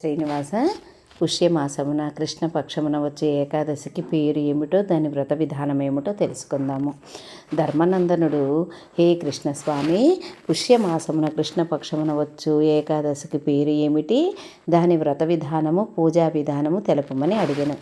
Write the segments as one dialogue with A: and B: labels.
A: శ్రీనివాస పుష్యమాసమున కృష్ణపక్షమున వచ్చే ఏకాదశికి పేరు ఏమిటో దాని వ్రత విధానం ఏమిటో తెలుసుకుందాము. ధర్మనందనుడు హే కృష్ణస్వామి పుష్యమాసమున కృష్ణపక్షమున వచ్చు ఏకాదశికి పేరు ఏమిటి? దాని వ్రత విధానము పూజా విధానము తెలుపమని అడిగాను.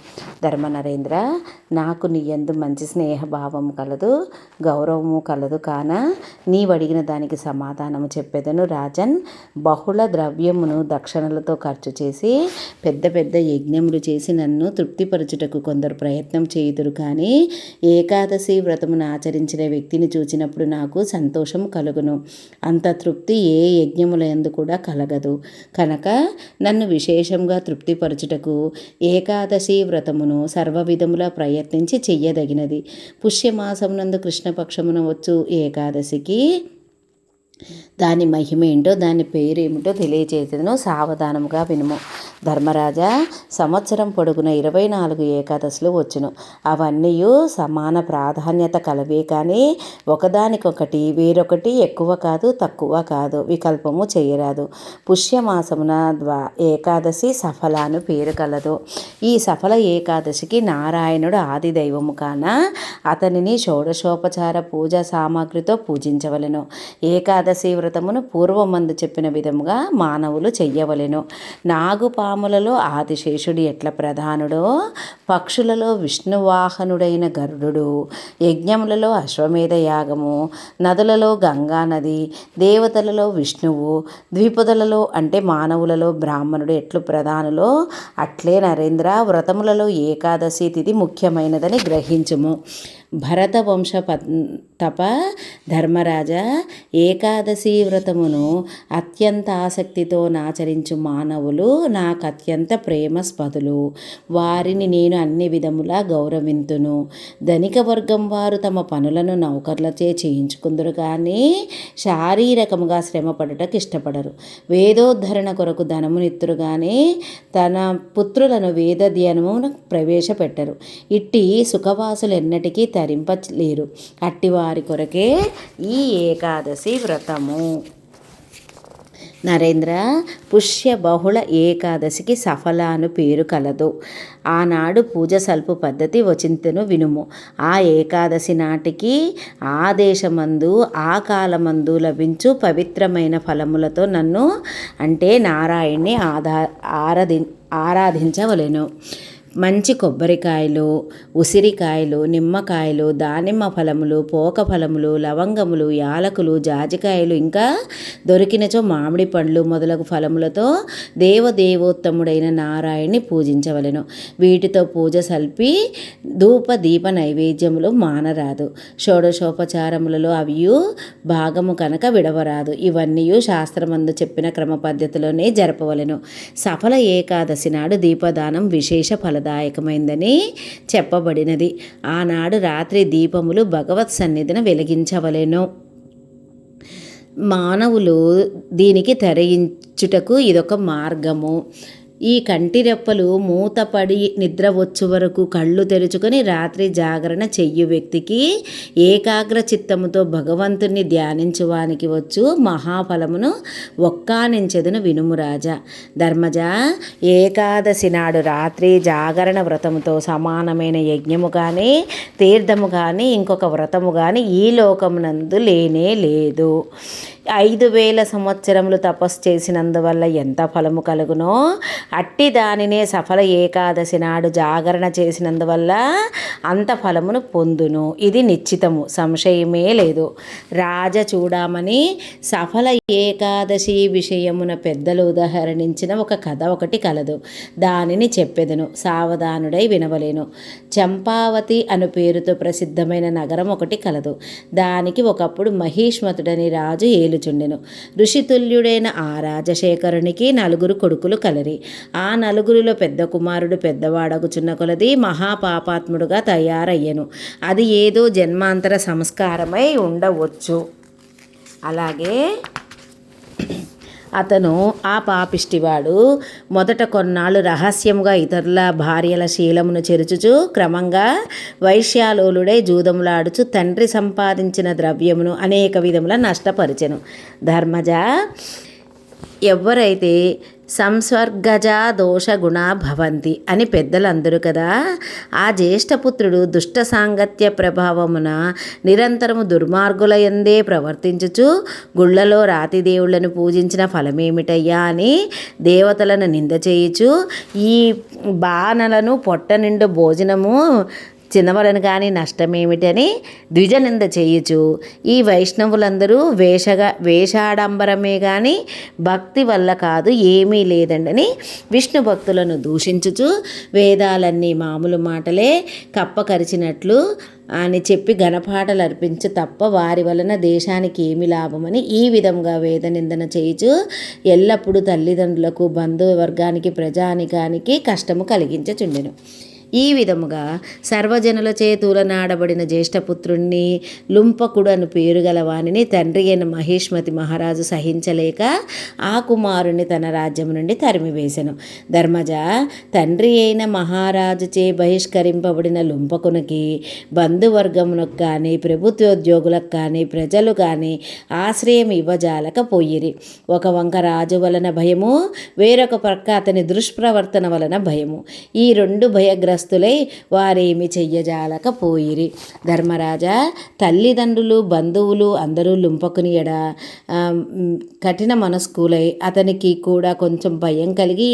A: ధర్మ నరేంద్ర నాకు నీ యందు మంచి స్నేహభావము కలదు గౌరవము కలదు కాన నీవు అడిగిన దానికి సమాధానము చెప్పేదను రాజన్. బహుళ ద్రవ్యమును దక్షిణలతో ఖర్చు చేసి పెద్ద పెద్ద పెద్ద యజ్ఞములు చేసి నన్ను తృప్తిపరచుటకు కొందరు ప్రయత్నం చేయుదురు కానీ ఏకాదశి వ్రతమును ఆచరించిన వ్యక్తిని చూచినప్పుడు నాకు సంతోషం కలుగును. అంత తృప్తి ఏ యజ్ఞములందు కూడా కలగదు. కనుక నన్ను విశేషంగా తృప్తిపరచుటకు ఏకాదశి వ్రతమును సర్వవిధములా ప్రయత్నించి చెయ్యదగినది. పుష్యమాసమునందు కృష్ణపక్షమున వచ్చు ఏకాదశికి దాని మహిమ ఏంటో దాని పేరేమిటో తెలియచేసేదను సావధానముగా వినుము. ధర్మరాజా సంవత్సరం పొడుగున ఇరవై నాలుగు ఏకాదశులు వచ్చును. అవన్నీ సమాన ప్రాధాన్యత కలవే కానీ ఒకదానికొకటి వేరొకటి ఎక్కువ కాదు తక్కువ కాదు వికల్పము చేయరాదు. పుష్యమాసమున ద్వా ఏకాదశి సఫల అని పేరు కలదు. ఈ సఫల ఏకాదశికి నారాయణుడు ఆది దైవము కాన అతనిని షోడశోపచార పూజ సామాగ్రితో పూజించవలెను. ఏకాదశి వ్రతమును పూర్వమందు చెప్పిన విధముగా మానవులు చెయ్యవలెను. పాములలో ఆదిశేషుడు ఎట్ల ప్రధానుడో? పక్షులలో విష్ణువాహనుడైన గరుడు యజ్ఞములలో అశ్వమేధ యాగము నదులలో గంగా నది దేవతలలో విష్ణువు ద్వీపదలలో అంటే మానవులలో బ్రాహ్మణుడు ఎట్లు ప్రధానులో? అట్లే నరేంద్ర వ్రతములలో ఏకాదశి తిథి ముఖ్యమైనదని గ్రహించుము. భరత వంశ తప ధర్మరాజ ఏకాదశి వ్రతమును అత్యంత ఆసక్తితో నాచరించు మానవులు నాకు అత్యంత ప్రేమస్పదులు. వారిని నేను అన్ని విధములా గౌరవింతును. ధనిక వర్గం వారు తమ పనులను నౌకర్లచే చేయించుకుందరు కానీ శారీరకముగా శ్రమపడుటకు ఇష్టపడరు. వేదోద్ధరణ కొరకు ధనమునిత్తురు కానీ తన పుత్రులను వేద ధ్యానమును ప్రవేశపెట్టరు. ఇట్టి సుఖవాసులు ఎన్నటికీ తరింపలేరు అట్టివారి కొరకే ఈ ఏకాదశి వ్రతము. నరేంద్ర పుష్య బహుళ ఏకాదశికి సఫల అను పేరు కలదు. ఆనాడు పూజ సల్పు పద్ధతి వచింతను వినుము. ఆ ఏకాదశి నాటికి ఆ దేశమందు ఆ కాలమందు లభించు పవిత్రమైన ఫలములతో నన్ను అంటే నారాయణ్ణి ఆదా ఆరాధి ఆరాధించవలెను. మంచి కొబ్బరికాయలు ఉసిరికాయలు నిమ్మకాయలు దానిమ్మ ఫలములు పోక ఫలములు లవంగములు యాలకులు జాజికాయలు ఇంకా దొరికినచో మామిడి పండ్లు మొదలగు ఫలములతో దేవదేవోత్తముడైన నారాయణ్ణి పూజించవలెను. వీటితో పూజ సల్పి ధూప దీప నైవేద్యములు మానరాదు. షోడశోపచారములలో అవి భాగము కనుక విడవరాదు. ఇవన్నీ శాస్త్రమందు చెప్పిన క్రమ పద్ధతిలోనే జరపవలెను. సఫల ఏకాదశి నాడు దీపదానం విశేష ఫల ఫలదాయకమైందని చెప్పబడినది. ఆనాడు రాత్రి దీపములు భగవత్ సన్నిధిన వెలిగించవలెను. మానవులు దీనికి తరగించుటకు ఇదొక మార్గము. ఈ కంటి రెప్పలు మూతపడి నిద్ర వచ్చు వరకు కళ్ళు తెరుచుకొని రాత్రి జాగరణ చెయ్యు వ్యక్తికి ఏకాగ్ర చిత్తముతో భగవంతుణ్ణి ధ్యానించువానికి వచ్చు మహాఫలమును ఒక్కానించెదను వినుమురాజా ధర్మజ ఏకాదశి నాడు రాత్రి జాగరణ వ్రతముతో సమానమైన యజ్ఞము కానీ తీర్థము కానీ ఇంకొక వ్రతము కానీ ఈ లోకమునందు లేనే లేదు. ఐదు వేల సంవత్సరములు తపస్సు చేసినందువల్ల ఎంత ఫలము కలుగునో? అట్టి దానినే సఫల ఏకాదశి నాడు జాగరణ చేసినందువల్ల అంత ఫలమును పొందును. ఇది నిశ్చితము. సంశయమే లేదు. రాజ చూడమని సఫల ఏకాదశి విషయమున పెద్దలు ఉదాహరణించిన ఒక కథ ఒకటి కలదు. దానిని చెప్పెదను. సావధానుడై వినవలేను. చంపావతి అను పేరుతో ప్రసిద్ధమైన నగరం ఒకటి కలదు. దానికి ఒకప్పుడు మహిష్మతుడని రాజు ఏలు నిలుచుండెను ఋషితుల్యుడైన ఆ రాజశేఖరునికి నలుగురు కొడుకులు కలరి. ఆ నలుగురిలో పెద్ద కుమారుడు పెద్దవాడగుచున్న కొలది మహాపాపాత్ముడుగా తయారయ్యను. అది ఏదో జన్మాంతర సంస్కారమై ఉండవచ్చు. అలాగే అతను ఆ పాపిష్టివాడు. మొదట కొన్నాళ్ళు రహస్యముగా ఇతరుల భార్యల శీలమును చెరుచుచు క్రమంగా వైశ్యాలోలుడై జూదములాడుచు తండ్రి సంపాదించిన ద్రవ్యమును అనేక విధముల నష్టపరిచెను. ధర్మజ ఎవరైతే సంస్వర్గజా దోష గుణ భవంతి అని పెద్దలందరూ కదా. ఆ జ్యేష్ఠపుత్రుడు దుష్ట సాంగత్య ప్రభావమున నిరంతరము దుర్మార్గుల ఎందే ప్రవర్తించుచు గుళ్ళలో రాతి దేవుళ్ళను పూజించిన ఫలమేమిటయ్యా అని దేవతలను నింద చేయుచు ఈ బాణలను పొట్ట నిండు భోజనము చిన్నవలను కానీ నష్టమేమిటని ద్విజనింద చేయుచు. ఈ వైష్ణవులందరూ వేషగా వేషాడంబరమే కానీ భక్తి వల్ల కాదు ఏమీ లేదండని విష్ణు భక్తులను దూషించుచు వేదాలన్నీ మామూలు మాటలే కప్పకరిచినట్లు అని చెప్పి ఘనపాటలు అర్పించు తప్ప వారి వలన దేశానికి ఏమి లాభమని ఈ విధంగా వేద నిందన చేయుచు ఎల్లప్పుడూ తల్లిదండ్రులకు బంధువర్గానికి ప్రజానికానికి కష్టము కలిగించుచుండెను. ఈ విధముగా సర్వజనుల చేతులనాడబడిన జ్యేష్ఠపుత్రుణ్ణి లుంపకుడు అని పేరు గలవాణిని తండ్రి అయిన మహేష్మతి మహారాజు సహించలేక ఆ కుమారుణ్ణి తన రాజ్యం నుండి తరిమివేశను ధర్మజ తండ్రి అయిన మహారాజుచే బహిష్కరింపబడిన లుంపకునికి బంధువర్గమునకు కానీ ప్రభుత్వోద్యోగులకు కానీ ప్రజలు కానీ ఆశ్రయం ఇవ్వజాలక పోయిరి. ఒక వంక రాజు వలన భయము వేరొక ప్రక్క అతని దుష్ప్రవర్తన వలన భయము. ఈ రెండు భయగ్రస్తులై వారేమి చెయ్యజాలకపోయిరి. ధర్మరాజా తల్లిదండ్రులు బంధువులు అందరూ లుంపకుని ఎడ కఠిన మనస్కులై అతనికి కూడా కొంచెం భయం కలిగి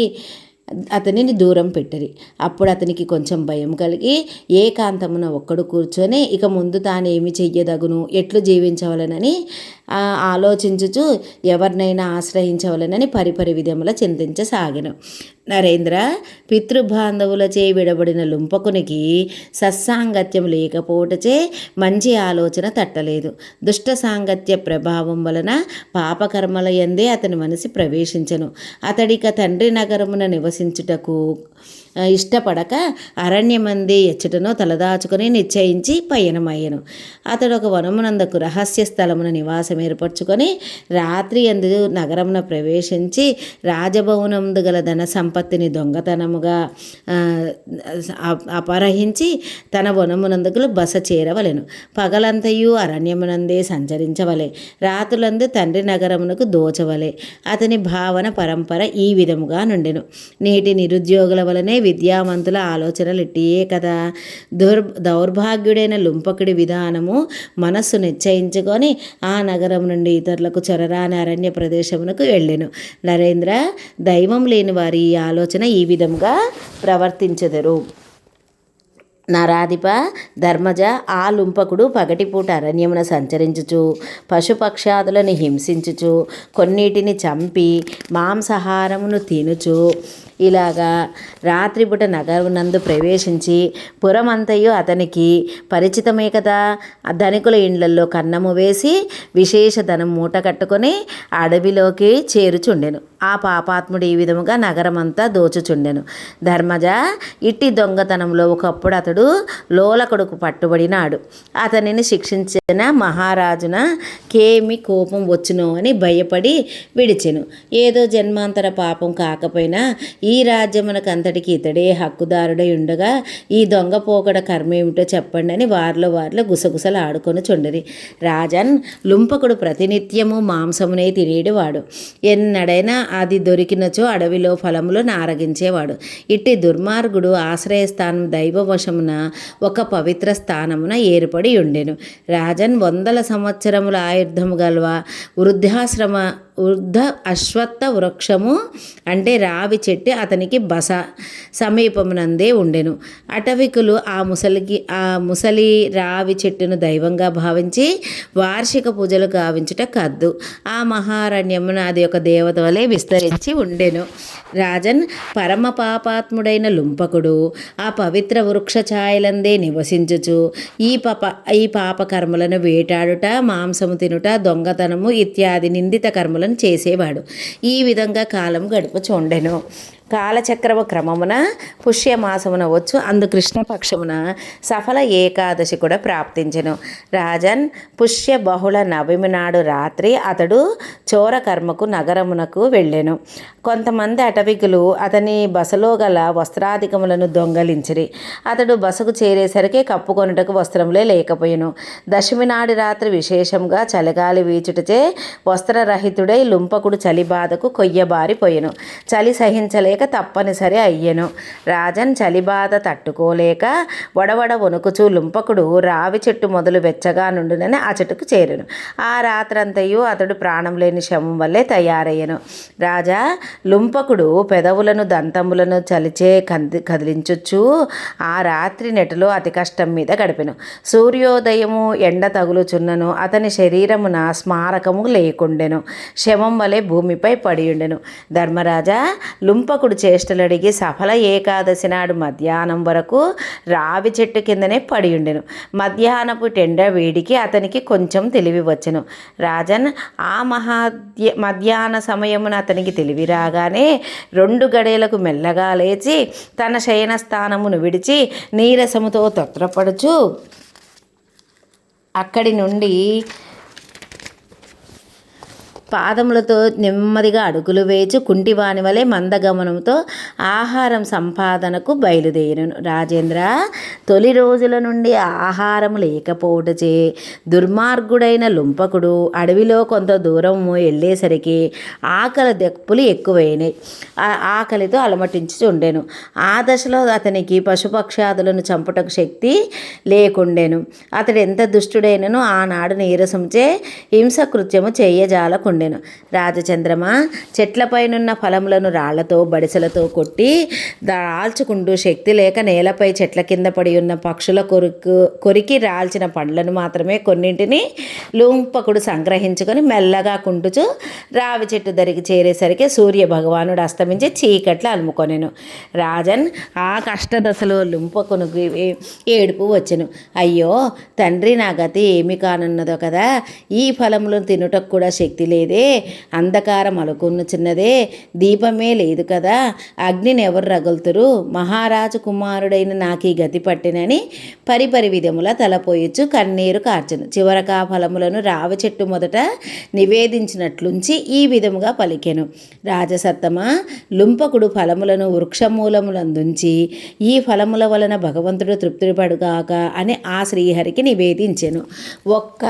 A: అతనిని దూరం పెట్టరి. అప్పుడు అతనికి కొంచెం భయం కలిగి ఏకాంతమున ఒక్కడు కూర్చొని ఇక ముందు తాను ఏమి చెయ్యదగును? ఎట్లు జీవించవలనని ఆలోచించుచు ఎవరినైనా ఆశ్రయించవలనని పరిపరి విధముల చింతించసాగను. నరేంద్ర పితృబాంధవులచే విడబడిన లుంపకునికి సత్సాంగత్యం లేకపోవటచే మంచి ఆలోచన తట్టలేదు. దుష్ట సాంగత్య ప్రభావం వలన పాపకర్మల ఎందే అతని మనసి ప్రవేశించను. అతడిక తండ్రి నగరమున నివసించుటకు ఇష్టపడక అరణ్యమంది ఎచ్చటనో తలదాచుకొని నిశ్చయించి పయనమయ్యను. అతడు ఒక వనమునందకు రహస్య స్థలమున నివాసం ఏర్పరచుకొని రాత్రి అందు నగరమున ప్రవేశించి రాజభవనందు గల ధన సంపత్తిని దొంగతనముగా అపహరించి తన వనమునందుకులు బస చేరవలెను. పగలంతయు అరణ్యమునందే సంచరించవలే. రాత్రులందు తండ్రి నగరమునకు దోచవలే. అతని భావన పరంపర ఈ విధముగా నుండెను. నేటి నిరుద్యోగుల వలనే విద్యావంతుల ఆలోచనలు ఇట్టియే కదా. దుర్ దౌర్భాగ్యుడైన లుంపకుడి విధానము మనస్సు నిశ్చయించుకొని ఆ నగరం నుండి ఇతరులకు చొరరాని అరణ్య ప్రదేశమునకు వెళ్ళెను. నరేంద్ర దైవం లేని వారి ఈ ఆలోచన ఈ విధముగా ప్రవర్తించెదరు. నరాధిప ధర్మజ ఆ లుంపకుడు పగటిపూట అరణ్యమున సంచరించుచు పశుపక్షాదులను హింసించుచు కొన్నిటిని చంపి మాంసాహారమును తినుచు ఇలాగా రాత్రిపూట నగరునందు ప్రవేశించి పురమంతయు అతనికి పరిచితమే కదా. ధనికుల ఇండ్లల్లో కన్నము వేసి విశేష ధనం మూట కట్టుకొని అడవిలోకి చేరుచుండెను. ఆ పాపాత్ముడు ఈ విధముగా నగరమంతా దోచుచుండెను. ధర్మజ ఇట్టి దొంగతనంలో ఒకప్పుడు అతడు లోలకుడుకు పట్టుబడినాడు. అతనిని శిక్షించిన మహారాజున కేమి కోపం వచ్చునో అని భయపడి విడిచెను. ఏదో జన్మాంతర పాపం కాకపోయినా ఈ రాజ్యమునకు అంతటికి ఇతడే హక్కుదారుడై ఉండగా ఈ దొంగ పోకడ కర్మేమిటో చెప్పండి అని వారిలో వారిలో గుసగుసలు ఆడుకొని చుండరి. రాజన్ లుంపకుడు ప్రతినిత్యము మాంసమునే తినేటివాడు ఎన్నడైనా అది దొరికినచో అడవిలో ఫలములు నారగించేవాడు. ఇట్టి దుర్మార్గుడు ఆశ్రయస్థానం దైవవశమున ఒక పవిత్ర స్థానమున ఏర్పడి ఉండెను. రాజన్ వందల సంవత్సరముల ఆయుర్ధము గల్వ వృద్ధాశ్రమ వృద్ధ అశ్వత్థ వృక్షము అంటే రావి చెట్టు అతనికి బస సమీపమునందే ఉండెను. అటవికులు ఆ ముసలికి ఆ ముసలి రావి చెట్టును దైవంగా భావించి వార్షిక పూజలు గావించుట కద్దు. ఆ మహారణ్యమున అది ఒక దేవత వలె విస్తరించి ఉండెను. రాజన్ పరమ పాపాత్ముడైన లుంపకుడు ఆ పవిత్ర వృక్ష ఛాయలందే నివసించుచు ఈ పాప ఈ పాపకర్మలను వేటాడుట మాంసము తినుట దొంగతనము ఇత్యాది నిందిత కర్మలు కర్మలను చేసేవాడు. ఈ విధంగా కాలం గడుపు చూడెను. కాలచక్రమ క్రమమున పుష్యమాసమున వచ్చు. అందు కృష్ణపక్షమున సఫల ఏకాదశి కూడా ప్రాప్తించెను. రాజన్ పుష్య బహుళ నవమి నాడు రాత్రి అతడు చోరకర్మకు నగరమునకు వెళ్ళాను. కొంతమంది అటవికులు అతని బసలో గల వస్త్రాధికములను దొంగలించిరి. అతడు బసకు చేరేసరికి కప్పుకొనుటకు వస్త్రములే లేకపోయెను. దశమి నాడి రాత్రి విశేషంగా చలిగాలి వీచుటచే వస్త్రరహితుడై లుంపకుడు చలి బాధకు కొయ్యబారిపోయెను. చలి సహించలేక తప్పనిసరి అయ్యెను. రాజన్ చలి బాధ తట్టుకోలేక వడవడ వణుకుచూ లుంపకుడు రావి చెట్టు మొదలు వెచ్చగా నుండునని ఆ చెట్టుకు చేరెను. ఆ రాత్రంతయు అతడు ప్రాణం లేని శవం వల్లే తయారయ్యను. రాజా లుంపకుడు పెదవులను దంతములను చలిచే కంది కదిలించొచ్చు ఆ రాత్రి నెటలో అతి కష్టం మీద గడిపెను. సూర్యోదయము ఎండ తగులుచున్నను. అతని శరీరమున స్మారకము లేకుండెను. శవం వలె భూమిపై పడియుండెను. ధర్మరాజా లుంపకుడు చేష్టలడిగి సఫల ఏకాదశి నాడు మధ్యాహ్నం వరకు రావి చెట్టు కిందనే పడియుండెను మధ్యాహ్నపు టెండ వేడికి అతనికి కొంచెం తెలివి వచ్చెను. రాజన్ ఆ మహాద్య మధ్యాహ్న సమయమున అతనికి తెలివి రాగానే రెండు గడేలకు మెల్లగా లేచి తన శయన స్థానమును విడిచి నీరసముతో తొత్రపడుచు అక్కడి నుండి పాదములతో నెమ్మదిగా అడుగులు వేచి కుంటివాని వలె మందగమనంతో ఆహారం సంపాదనకు బయలుదేరను. రాజేంద్ర తొలి రోజుల నుండి ఆహారం లేకపోవటచే దుర్మార్గుడైన లుంపకుడు అడవిలో కొంత దూరం వెళ్ళేసరికి ఆకలి దెప్పులు ఎక్కువైనాయి ఆ ఆకలితో అలమటించి ఉండెను. ఆ దశలో అతనికి పశుపక్షాదులను చంపుటకు శక్తి లేకుండెను. అతడు ఎంత దుష్టుడైనను ఆనాడు నీరసంచే హింసకృత్యము చేయజాలకుండెను. రాజచంద్రమ చెట్లపైనున్న ఫలములను రాళ్ళతో బడిసెలతో కొట్టి దాల్చుకుంటూ శక్తి లేక నేలపై చెట్ల కింద పడి ఉన్న పక్షుల కొరుకు కొరికి రాల్చిన పండ్లను మాత్రమే కొన్నింటిని లూంపకుడు సంగ్రహించుకొని మెల్లగా కుంటుచు రావి చెట్టు దరికి చేరేసరికి సూర్య భగవానుడు అస్తమించి చీకట్లు అలుముకొనెను. రాజన్ ఆ కష్టదశలో లుంపకును ఏడుపు వచ్చెను. అయ్యో తండ్రి నా గతి ఏమి కానున్నదో కదా. ఈ ఫలములను తినుటకు కూడా శక్తి లేదే. అంధకారం అలుకున్న చిన్నదే. దీపమే లేదు కదా. అగ్నిని ఎవరు రగులుతురు? మహారాజు కుమారుడైన నాకు ఈ గతి పట్టినని పరిపరి విధముల తలపోయొచ్చు కన్నీరు కార్చను. చివరకా ఫలములను రావి చెట్టు మొదట నివేదించినట్లుంచి ఈ విధముగా పలికెను. రాజసత్తమ లుంపకుడు ఫలములను వృక్షమూలములందుంచి ఈ ఫలముల వలన భగవంతుడు తృప్తిపడుగాక అని ఆ శ్రీహరికి నివేదించెను. ఒక్క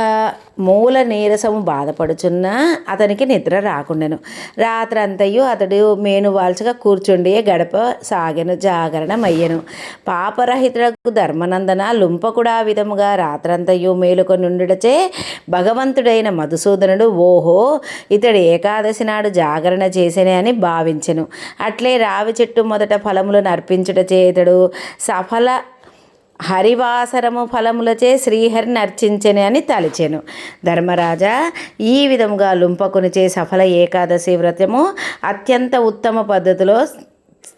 A: మూల నీరసము బాధపడుచున్నా అతనికి నిద్ర రాకుండెను. రాత్రంతయు అతడు మేను వాల్చగా కూర్చుండి గడప సాగెను జాగరణమయ్యెను. పాపరహితుడకు ధర్మనందన లుంపకుడా విధముగా రాత్రంతయు మేలుకొనుండుటచే భగవంతుడైన మధుసూదనుడు ఓహో ఇతడు ఏకాదశి నాడు జాగరణ చేసేనే అని భావించెను. అట్లే రావి చెట్టు మొదట ఫలములను అర్పించుటచే ఇతడు సఫల హరివాసరము ఫలములచే శ్రీహరిని అర్చించెను అని తలిచెను. ధర్మరాజా ఈ విధముగా లుంపకునిచే సఫల ఏకాదశి వ్రతము అత్యంత ఉత్తమ పద్ధతిలో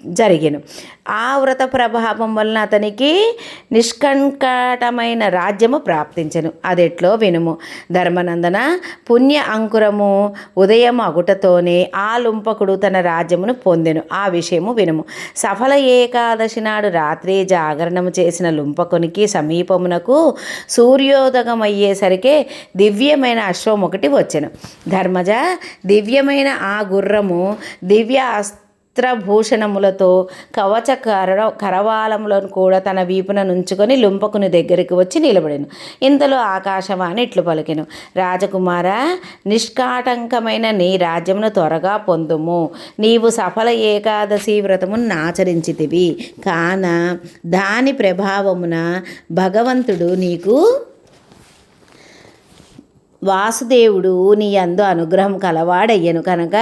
A: జరిగెను. ఆ వ్రత ప్రభావం వలన అతనికి నిష్కంకటమైన రాజ్యము ప్రాప్తించెను. అదెట్లో వినుము. ధర్మనందన పుణ్య అంకురము ఉదయం అగుటతోనే ఆ లుంపకుడు తన రాజ్యమును పొందెను. ఆ విషయము వినుము. సఫల ఏకాదశి నాడు రాత్రి జాగరణము చేసిన లుంపకునికి సమీపమునకు సూర్యోదయం అయ్యేసరికే దివ్యమైన అశ్వం ఒకటి వచ్చెను. ధర్మజ దివ్యమైన ఆ గుర్రము దివ్య అస్త చిత్రభూషణములతో కవచ కర కరవాలములను కూడా తన వీపున నుంచుకొని లుంపకుని దగ్గరికి వచ్చి నిలబడెను. ఇంతలో ఆకాశవాణి ఇట్లు పలికెను. రాజకుమార నిష్కాటంకమైన నీ రాజ్యమును త్వరగా పొందుము. నీవు సఫల ఏకాదశి వ్రతమును ఆచరించితివి. కాన దాని ప్రభావమున భగవంతుడు నీకు వాసుదేవుడు నీ అందు అనుగ్రహం కలవాడయ్యను కనుక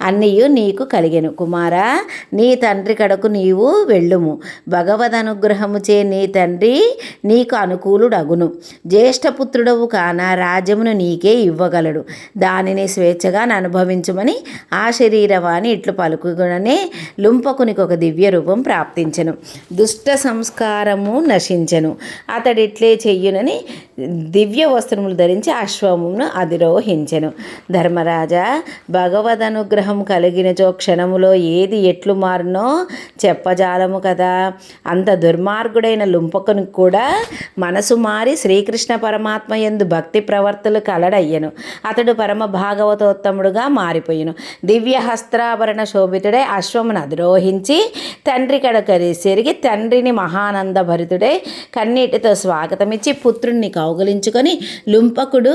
A: అన్నయ్యు నీకు కలిగెను. కుమారా నీ తండ్రి కడకు నీవు వెళ్ళుము. భగవద్ అనుగ్రహము చే నీ తండ్రి నీకు అనుకూలుడగును. జ్యేష్ఠపుత్రుడవు కాన రాజ్యమును నీకే ఇవ్వగలడు. దానిని స్వేచ్ఛగా అనుభవించుమని ఆ శరీరవాణి ఇట్లు పలుకుగానే లుంపకునికి ఒక దివ్య రూపం ప్రాప్తించను. దుష్ట సంస్కారము నశించను. అతడిట్లే చెయ్యునని దివ్య వస్త్రములు ధరించి అశ్వం లోకమును అధిరోహించెను. ధర్మరాజా భగవద్ అనుగ్రహం కలిగినచో క్షణములో ఏది ఎట్లు మారినో చెప్పజాలము కదా. అంత దుర్మార్గుడైన లుంపకుని కూడా మనసు మారి శ్రీకృష్ణ పరమాత్మ ఎందు భక్తి ప్రవర్తులు కలడయ్యను. అతడు పరమ భాగవతోత్తముడుగా మారిపోయిను. దివ్య హస్త్రాభరణ శోభితుడై అశ్వమును అధిరోహించి తండ్రి కడకరి సెరిగి తండ్రిని మహానంద భరితుడై కన్నీటితో స్వాగతమిచ్చి పుత్రుణ్ణి కౌగలించుకొని లుంపకుడు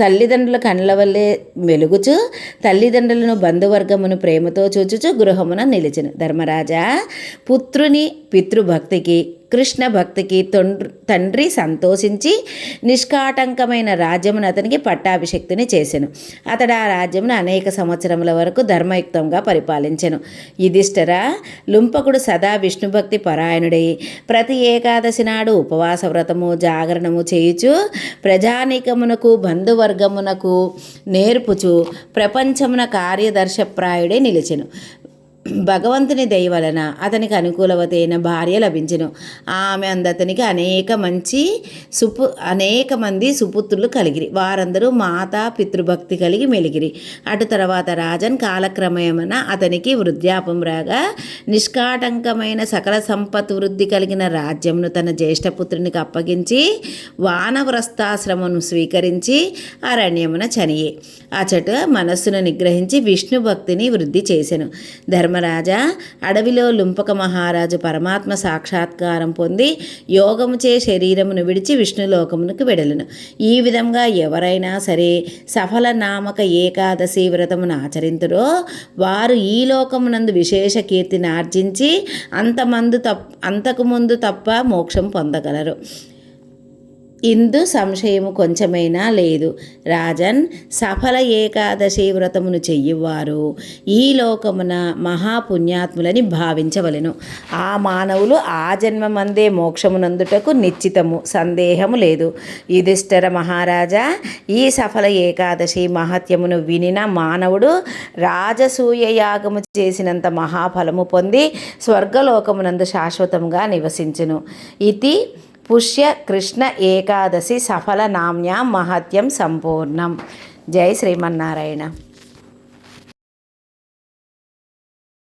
A: తల్లిదండ్రుల కండ్ల వల్లే వెలుగుచు తల్లిదండ్రులను బంధువర్గమును ప్రేమతో చూచుచు గృహమున నిలిచిన. ధర్మరాజా పుత్రుని పితృభక్తికి కృష్ణ భక్తికి తొండ్రు తండ్రి సంతోషించి నిష్కాటంకమైన రాజ్యమును అతనికి పట్టాభిషక్తిని చేశాను అతడు ఆ రాజ్యమును అనేక సంవత్సరముల వరకు ధర్మయుక్తంగా పరిపాలించెను. యుధిష్ఠర లుంపకుడు సదా విష్ణుభక్తి పరాయణుడై ప్రతి ఏకాదశి నాడు ఉపవాస వ్రతము జాగరణము చేయుచు ప్రజానీకమును ప్రజానీకమునకు బంధువర్గమునకు నేర్పుచు ప్రపంచమున కార్యదర్శప్రాయుడే నిలిచెను. భగవంతుని దయ వలన అతనికి అనుకూలవతైన భార్య లభించను. ఆమె అందతనికి అనేక మంచి సుపు అనేక మంది సుపుత్రులు కలిగిరి. వారందరూ మాతా పితృభక్తి కలిగి మెలిగిరి. అటు తర్వాత రాజన్ కాలక్రమేమన అతనికి వృద్ధాపం రాగా నిష్కాటంకమైన సకల సంపత్ వృద్ధి కలిగిన రాజ్యంను తన జ్యేష్ఠపుత్రునికి అప్పగించి వానవ్రస్తాశ్రమను స్వీకరించి అరణ్యమున చనియే. అచట మనస్సును నిగ్రహించి విష్ణు భక్తిని వృద్ధి చేసెను. ధర్మరాజా అడవిలో లుంపక మహారాజు పరమాత్మ సాక్షాత్కారం పొంది యోగముచే శరీరమును విడిచి విష్ణులోకమునకు వెడలను. ఈ విధంగా ఎవరైనా సరే సఫల నామక ఏకాదశి వ్రతమును ఆచరింతురో వారు ఈ లోకమునందు విశేష కీర్తిని ఆర్జించి అంతమందు తప్ అంతకుముందు తప్ప మోక్షం పొందగలరు. ఇందు సంశయము కొంచెమైనా లేదు. రాజన్ సఫల ఏకాదశి వ్రతమును చెయ్యువారు. ఈ లోకమున మహాపుణ్యాత్ములని భావించవలెను. ఆ మానవులు ఆ జన్మమందే మోక్షమునందుటకు నిశ్చితము సందేహము లేదు. యుధిష్ఠర మహారాజా ఈ సఫల ఏకాదశి మహత్యమును వినిన మానవుడు రాజసూయ యాగము చేసినంత మహాఫలము పొంది స్వర్గలోకమునందు శాశ్వతంగా నివసించును. ఇది పుష్య కృష్ణ ఏకాదశి సఫల నామ్యాం మహత్యం సంపూర్ణం. జై శ్రీమన్నారాయణ.